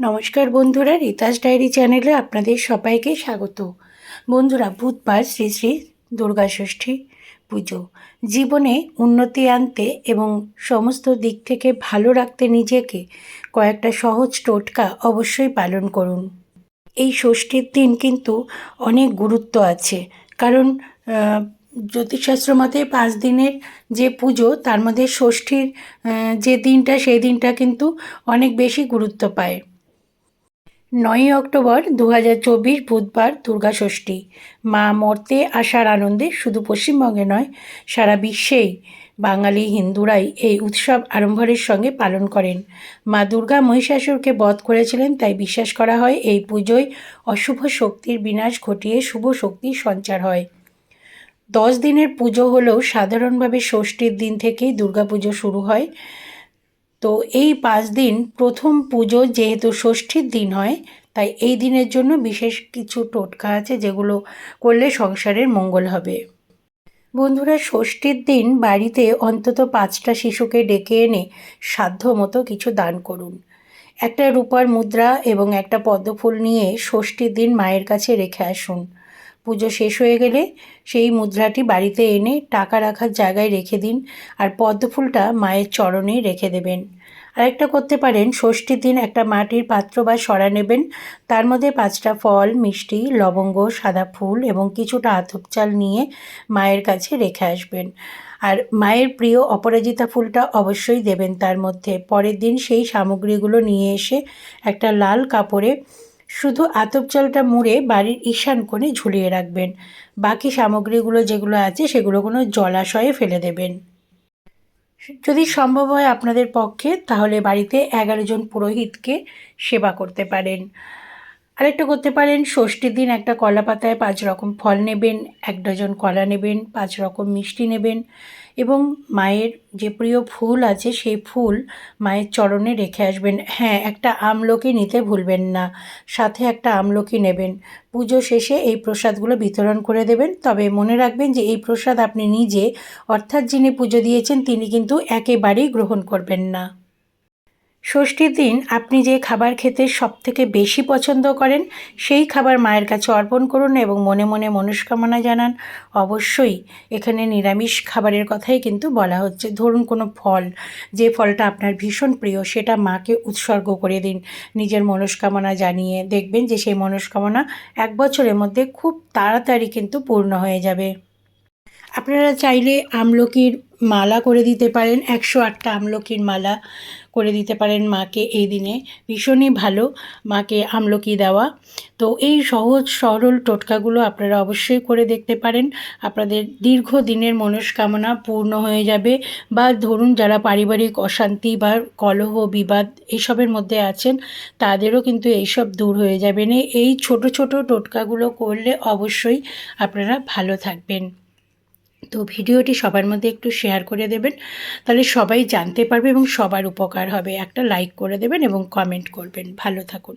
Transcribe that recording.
নমস্কার বন্ধুরা, রিতাস ডায়েরি চ্যানেলে আপনাদের সবাইকে স্বাগত। বন্ধুরা, বুধবার শ্রী শ্রী দুর্গা ষষ্ঠী পুজো। জীবনে উন্নতি আনতে এবং সমস্ত দিক থেকে ভালো রাখতে নিজেকে কয়েকটা সহজ টোটকা অবশ্যই পালন করুন। এই ষষ্ঠীর দিন কিন্তু অনেক গুরুত্ব আছে। কারণ জ্যোতিষশাস্ত্র মতে পাঁচ দিনের যে পুজো, তার মধ্যে ষষ্ঠীর যে দিনটা, সেই দিনটা কিন্তু অনেক বেশি গুরুত্ব পায়। নয়ই অক্টোবর দু হাজার চব্বিশ বুধবার দুর্গা ষষ্ঠী। মা মর্তে আসার আনন্দে শুধু পশ্চিমবঙ্গে নয়, সারা বিশ্বেই বাঙালি হিন্দুরাই এই উৎসব আড়ম্বরের সঙ্গে পালন করেন। মা দুর্গা মহিষাসুরকে বধ করেছিলেন, তাই বিশ্বাস করা হয় এই পুজোয় অশুভ শক্তির বিনাশ ঘটিয়ে শুভ শক্তির সঞ্চার হয়। দশ দিনের পুজো হলেও সাধারণভাবে ষষ্ঠীর দিন থেকেই দুর্গাপুজো শুরু হয়। তো এই পাঁচ দিন প্রথম পুজো যেহেতু ষষ্ঠীর দিন হয়, তাই এই দিনের জন্য বিশেষ কিছু টোটকা আছে যেগুলো করলে সংসারের মঙ্গল হবে। বন্ধুরা, ষষ্ঠীর দিন বাড়িতে অন্তত পাঁচটা শিশুকে ডেকে এনে সাধ্য মতো কিছু দান করুন। একটা রূপার মুদ্রা এবং একটা পদ্মফুল নিয়ে ষষ্ঠীর দিন মায়ের কাছে রেখে আসুন। পুজো শেষ হয়ে গেলে সেই মুদ্রাটি বাড়িতে এনে টাকা রাখার জায়গায় রেখে দিন আর পদ্মফুলটা মায়ের চরণে রেখে দেবেন। আরেকটা করতে পারেন, ষষ্ঠীর দিন একটা মাটির পাত্র বা সরা নেবেন। তার মধ্যে পাঁচটা ফল, মিষ্টি, লবঙ্গ, সাদা ফুল এবং কিছুটা আতপ চাল নিয়ে মায়ের কাছে রেখে আসবেন। আর মায়ের প্রিয় অপরাজিতা ফুলটা অবশ্যই দেবেন তার মধ্যে। পরের দিন সেই সামগ্রীগুলো নিয়ে এসে একটা লাল কাপড়ে শুধু আতপ চালটা মুড়ে বাড়ির ঈশান কোণে ঝুলিয়ে রাখবেন। বাকি সামগ্রীগুলো যেগুলো আছে সেগুলো কোনো জলাশয়ে ফেলে দেবেন। যদি সম্ভব হয় আপনাদের পক্ষে তাহলে বাড়িতে এগারো জন পুরোহিতকে সেবা করতে পারেন। আরেকটা করতে পারেন ষষ্ঠীর দিন একটা কলা পাতায় পাঁচ রকম ফল নেবেন, এক ডজন কলা নেবেন, পাঁচ রকম মিষ্টি নেবেন এবং মায়ের যে প্রিয় ফুল আছে সেই ফুল মায়ের চরণে রেখে আসবেন। হ্যাঁ একটা আমলকি নিতে ভুলবেন না, সাথে একটা আমলকি নেবেন। পুজো শেষে এই প্রসাদগুলো বিতরণ করে দেবেন। তবে মনে রাখবেন যে এই প্রসাদ আপনি নিজে, অর্থাৎ যিনি পুজো দিয়েছেন, তিনি কিন্তু একেবারেই গ্রহণ করবেন না। ষষ্ঠীর দিন আপনি যে খাবার খেতে সবথেকে বেশি পছন্দ করেন, সেই খাবার মায়ের কাছে অর্পণ করুন এবং মনে মনে মনস্কামনা জানান। অবশ্যই এখানে নিরামিষ খাবারের কথাই কিন্তু বলা হচ্ছে। ধরুন কোনো ফল, যে ফলটা আপনার ভীষণ প্রিয়, সেটা মাকে উৎসর্গ করে দিন। নিজের মনস্কামনা জানিয়ে দেখবেন যে সেই মনস্কামনা এক বছরের মধ্যে খুব তাড়াতাড়ি কিন্তু পূর্ণ হয়ে যাবে। আপনারা চাইলে আমলকির মালা করে দিতে পারেন, একশো আটটা আমলকির মালা করে দিতে পারেন মাকে এই দিনে। ভীষণই ভালো মাকে আমলকি দেওয়া। তো এই সহজ সরল টোটকাগুলো আপনারা অবশ্যই করে দেখতে পারেন। আপনাদের দীর্ঘদিনের মনস্কামনা পূর্ণ হয়ে যাবে বা ধরুন যারা পারিবারিক অশান্তি বা কলহ, বিবাদ এইসবের মধ্যে আছেন, তাদেরও কিন্তু এইসব দূর হয়ে যাবে না। এই ছোট ছোট টোটকাগুলো করলে অবশ্যই আপনারা ভালো থাকবেন। তো ভিডিওটি সবার মধ্যে একটু শেয়ার করে দেবেন। তাহলে সবাই জানতে পারবে এবং সবার উপকার হবে। একটা লাইক করে দেবেন এবং কমেন্ট করবেন। ভালো থাকুন।